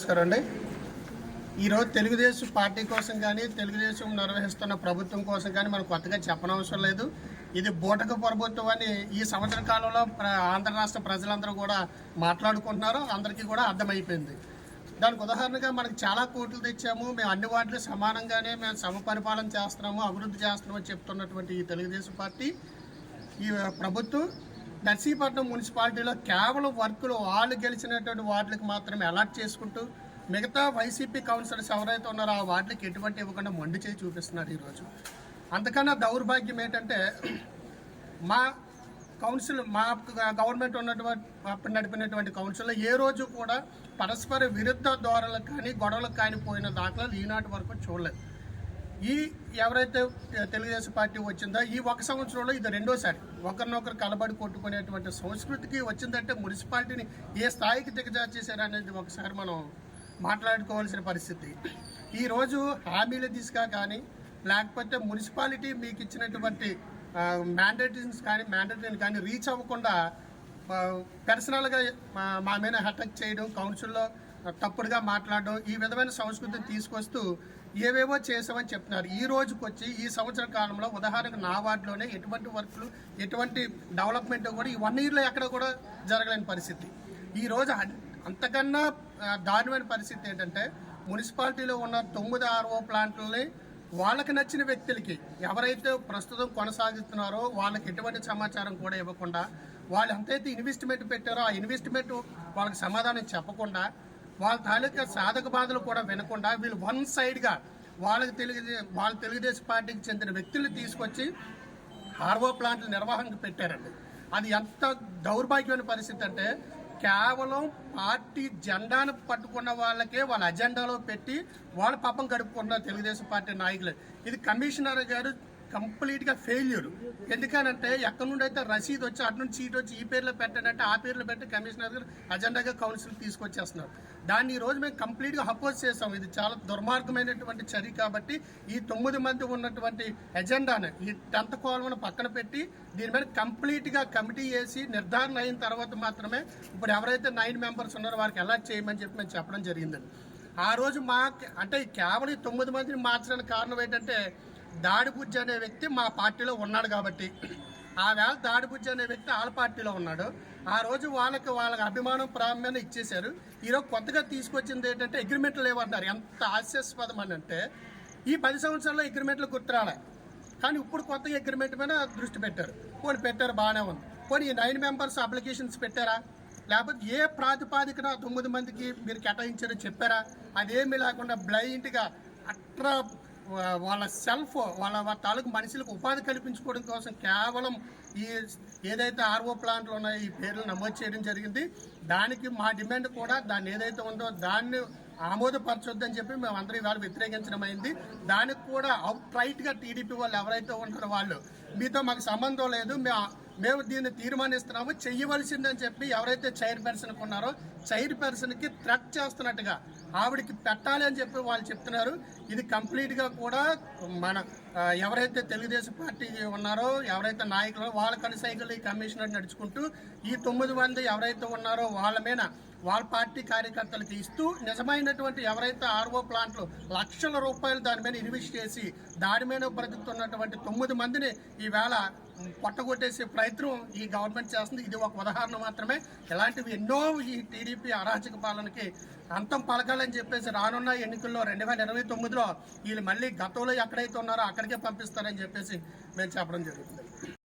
నమస్కారం అండి ఈరోజు తెలుగుదేశం పార్టీ కోసం కానీ తెలుగుదేశం నిర్వహిస్తున్న ప్రభుత్వం కోసం కానీ మనం కొత్తగా చెప్పనవసరం లేదు. ఇది బూటక ప్రభుత్వం అని ఈ సంవత్సర కాలంలో ప్ర- ఆంధ్ర రాష్ట్ర ప్రజలందరూ కూడా మాట్లాడుకుంటున్నారు. అందరికీ కూడా అర్థమైపోయింది. దానికి ఉదాహరణగా మనకి చాలా కోట్లు తెచ్చాము. మేము అన్ని వాటిలో సమానంగానే మేము సమపరిపాలన చేస్తున్నాము అభివృద్ధి చేస్తున్నామని చెప్తున్నటువంటి ఈ తెలుగుదేశం పార్టీ ఈ ప్రభుత్వం నర్సీపట్నం మున్సిపాలిటీలో కేవలం వర్కులు వాళ్ళు గెలిచినటువంటి వార్డులకు మాత్రమే అలాట్ చేసుకుంటూ మిగతా వైసీపీ కౌన్సిలర్స్ ఎవరైతే ఉన్నారో ఆ వార్డులకు ఎటువంటి ఇవ్వకుండా మొండి చేయి చూపిస్తున్నారు ఈరోజు. అంతకన్నా దౌర్భాగ్యం ఏంటంటే మా కౌన్సిల్ మా గవర్నమెంట్ ఉన్నటువంటి అప్పుడు నడిపినటువంటి కౌన్సిల్లో ఏ రోజు కూడా పరస్పర విరుద్ధ ధోరణులకు కానీ గొడవలకు కానీ పోయిన దాఖలాలు ఈనాటి వరకు చూడలేదు. ఈ ఎవరైతే తెలుగుదేశం పార్టీ వచ్చిందో ఈ ఒక సంవత్సరంలో ఇది రెండోసారి ఒకరినొకరు కలబడి కొట్టుకునేటువంటి సంస్కృతికి వచ్చిందంటే మున్సిపాలిటీని ఏ స్థాయికి దిగజార్చేశారు అనేది ఒకసారి మనం మాట్లాడుకోవాల్సిన పరిస్థితి. ఈరోజు హామీల దిశగా కానీ లేకపోతే మున్సిపాలిటీ మీకు ఇచ్చినటువంటి మ్యాండేటరీస్ కానీ మ్యాండేటరీని కానీ రీచ్ అవ్వకుండా పర్సనల్గా మా మా మీద అటాక్ చేయడం కౌన్సిల్లో తప్పుడుగా మాట్లాడడం ఈ విధమైన సంస్కృతిని తీసుకొస్తూ ఏవేవో చేసామని చెప్తున్నారు. ఈ రోజుకి వచ్చి ఈ సంవత్సర కాలంలో ఉదాహరణకు నా వార్డులోనే ఎటువంటి వర్క్లు ఎటువంటి డెవలప్మెంట్ కూడా ఈ వన్ ఇయర్లో ఎక్కడ కూడా జరగలేని పరిస్థితి. ఈ రోజు అంతకన్నా దారుణమైన పరిస్థితి ఏంటంటే మున్సిపాలిటీలో ఉన్న తొమ్మిది ఆర్ఓ ప్లాంట్లని వాళ్ళకి నచ్చిన వ్యక్తులకి ఎవరైతే ప్రస్తుతం కొనసాగిస్తున్నారో వాళ్ళకి ఎటువంటి సమాచారం కూడా ఇవ్వకుండా వాళ్ళు ఎంతైతే ఇన్వెస్ట్మెంట్ పెట్టారో ఆ ఇన్వెస్ట్మెంట్ వాళ్ళకి సమాధానం చెప్పకుండా వాళ్ళ తాలూకా సాధక బాధలు కూడా వినకుండా వీళ్ళు వన్ సైడ్గా వాళ్ళకి తెలుగు వాళ్ళ తెలుగుదేశం పార్టీకి చెందిన వ్యక్తులు తీసుకొచ్చి ఆర్వో ప్లాంట్ల నిర్వహణకు పెట్టారండి. అది ఎంత దౌర్భాగ్యమైన పరిస్థితి అంటే కేవలం పార్టీ జెండాను పట్టుకున్న వాళ్ళకే వాళ్ళ అజెండాలో పెట్టి వాళ్ళ పాపం గడుపుకున్న తెలుగుదేశం పార్టీ నాయకులు. ఇది కమిషనర్ గారు కంప్లీట్గా ఫెయిల్యూర్. ఎందుకనంటే ఎక్కడి నుండి అయితే రసీదు వచ్చి అటు నుంచి సీట్ వచ్చి ఈ పేర్లో పెట్టాడంటే ఆ పేర్లో పెట్టి కమిషనర్ గారు అజెండాగా కౌన్సిల్ తీసుకొచ్చేస్తున్నారు. దాన్ని ఈ రోజు మేము కంప్లీట్గా అపోజ్ చేసాం ఇది చాలా దుర్మార్గమైనటువంటి చర్య కాబట్టి ఈ తొమ్మిది మంది ఉన్నటువంటి ఎజెండాను ఈ టెన్త్ కాలం పక్కన పెట్టి దీని మీద కంప్లీట్గా కమిటీ వేసి నిర్ధారణ అయిన తర్వాత మాత్రమే ఇప్పుడు ఎవరైతే నైన్ మెంబర్స్ ఉన్నారో వారికి ఎలా చేయమని చెప్పి మేము చెప్పడం జరిగిందండి. ఆ రోజు మా అంటే కేవలం తొమ్మిది మందిని మార్చడానికి కారణం ఏంటంటే దాడిబుజ్జి అనే వ్యక్తి మా పార్టీలో ఉన్నాడు కాబట్టి. ఆ వేళ దాడిబుజ్జి అనే వ్యక్తి వాళ్ళ పార్టీలో ఉన్నాడు. ఆ రోజు వాళ్ళకి వాళ్ళకి అభిమానం ప్రారంభమైన ఇచ్చేశారు. ఈరోజు కొత్తగా తీసుకొచ్చింది ఏంటంటే అగ్రిమెంట్లు లేవన్నారు ఎంత హాస్యాస్పదం అని అంటే ఈ పది సంవత్సరాల్లో అగ్రిమెంట్లు గుర్తురాలే కానీ ఇప్పుడు కొత్త అగ్రిమెంట్ మీద దృష్టి పెట్టారు. పోనీ పెట్టారు బాగానే ఉంది. పోనీ ఈ నైన్ మెంబర్స్ అప్లికేషన్స్ పెట్టారా? లేకపోతే ఏ ప్రాతిపాదికన తొమ్మిది మందికి మీరు కేటాయించారో చెప్పారా? అదేమీ లేకుండా బ్లైండ్గా అట్రా వాళ్ళ సెల్ఫ్ వాళ్ళ తాలూకు మనుషులకు ఉపాధి కల్పించుకోవడం కోసం కేవలం ఈ ఏదైతే ఆర్ఓ ప్లాంట్లు ఉన్నాయో ఈ పేర్లు నమోదు చేయడం జరిగింది. దానికి మా డిమాండ్ కూడా దాన్ని ఏదైతే ఉందో దాన్ని ఆమోదపరచొద్దని చెప్పి మేము అందరం ఇవాళ వ్యతిరేకించడం అయింది. దానికి కూడా అవుట్ రైట్గా టీడీపీ వాళ్ళు ఎవరైతే ఉంటారో వాళ్ళు మీతో మాకు సంబంధం లేదు మేము మేము దీన్ని తీర్మానిస్తున్నాము చెయ్యవలసిందని చెప్పి ఎవరైతే చైర్పర్సన్ ఉన్నారో చైర్ పర్సన్కి థ్రెట్ చేస్తున్నట్టుగా ఆవిడకి పెట్టాలి అని చెప్పి వాళ్ళు చెప్తున్నారు. ఇది కంప్లీట్గా కూడా మన ఎవరైతే తెలుగుదేశం పార్టీ ఉన్నారో ఎవరైతే నాయకులు వాళ్ళ కనుసైకిల్ ఈ కమిషనర్ నడుచుకుంటూ ఈ తొమ్మిది మంది ఎవరైతే ఉన్నారో వాళ్ళ మీద వాళ్ళ పార్టీ కార్యకర్తలకు ఇస్తూ నిజమైనటువంటి ఎవరైతే ఆర్ఓ ప్లాంట్లు లక్షల రూపాయలు దాని మీద ఇన్వెస్ట్ చేసి దాని మీద బ్రతుకుతున్నటువంటి తొమ్మిది మందిని ఈవేళ పొట్టగొట్టేసే ప్రయత్నం ఈ గవర్నమెంట్ చేస్తుంది. ఇది ఒక ఉదాహరణ మాత్రమే. ఇలాంటివి ఎన్నో ఈ టీడీపీ అరాచక పాలనకి అంతం పలకాలని చెప్పేసి రానున్న ఎన్నికల్లో రెండు వేల ఇరవై తొమ్మిదిలో వీళ్ళు మళ్ళీ గతంలో ఎక్కడైతే ఉన్నారో అక్కడికే పంపిస్తారని చెప్పేసి మేము చెప్పడం జరుగుతుంది.